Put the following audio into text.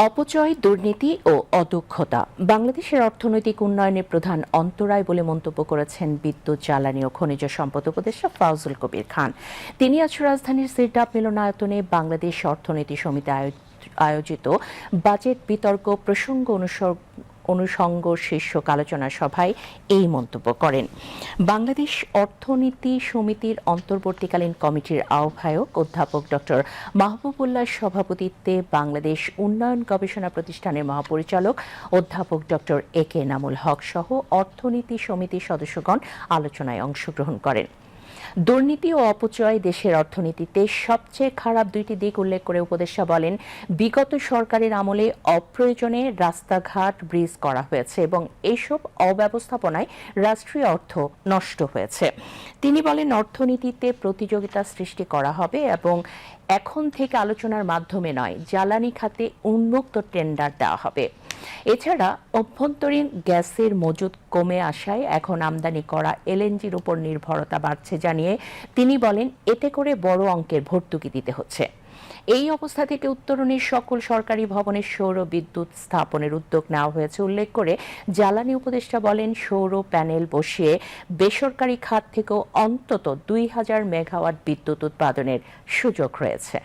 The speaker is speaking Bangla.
অপচয়, দুর্নীতি ও অদক্ষতা। বাংলাদেশের অর্থনৈতিক উন্নয়নে প্রধান অন্তরায় বলে মন্তব্য করেছেন বিদ্যুৎ, জ্বালানি ও খনিজ সম্পদ উপদেষ্টা ফাউজুল কবির খান। তিনি আজ রাজধানীর সিরডাপ মিলনায়তনে বাংলাদেশ অর্থনীতি সমিতি আয়োজ- আয়োজিত বাজেট বিতর্ক প্রসঙ্গ অনুসর অনুষঙ্গ শীর্ষক আলোচনা সভায় এই মন্তব্য করেন। বাংলাদেশ অর্থনীতি সমিতির অন্তর্বর্তীকালীন কমিটির আহ্বায়ক অধ্যাপক ডক্টর মাহবুবুল্লাহ সভাপতিত্বে বাংলাদেশ উন্নয়ন গবেষণা প্রতিষ্ঠানের মহাপরিচালক অধ্যাপক ডক্টর এ কে নামুল হক সহ অর্থনীতি সমিতির সদস্যগণ আলোচনায় অংশগ্রহণ করেন। দুর্নীতি ও অপচয় দেশের অর্থনীতিতে সবচেয়ে খারাপ দুইটি দিক উল্লেখ করে উপদেষ্টা বলেন, বিগত সরকারের আমলে অপ্রয়োজনে রাস্তাঘাট ব্রিজ করা হয়েছে এবং এইসব অব্যবস্থাপনায় রাষ্ট্রীয় অর্থ নষ্ট হয়েছে। তিনি বলেন, অর্থনীতিতে প্রতিযোগিতা সৃষ্টি করা হবে এবং এখন থেকে আলোচনার মাধ্যমে নয়, জ্বালানি খাতে উন্মুক্ত টেন্ডার দেওয়া হবে। এছাড়া অভ্যন্তরীণ গ্যাসের মজুদ কমে আসায় এখন আমদানি করা এলএনজির উপর নির্ভরতা বাড়ছে জানিয়ে তিনি বলেন, এতে করে বড় অঙ্কের ভর্তুকি দিতে হচ্ছে। এই অবস্থা থেকে উত্তরণের সকল সরকারি ভবনের সৌর বিদ্যুৎ স্থাপনের উদ্যোগ নেওয়া হয়েছে উল্লেখ করে জ্বালানি উপদেষ্টা বলেন, সৌর প্যানেল বসিয়ে বেসরকারি খাত থেকেও অন্তত দুই হাজার মেগাওয়াট বিদ্যুৎ উৎপাদনের সুযোগ রয়েছে।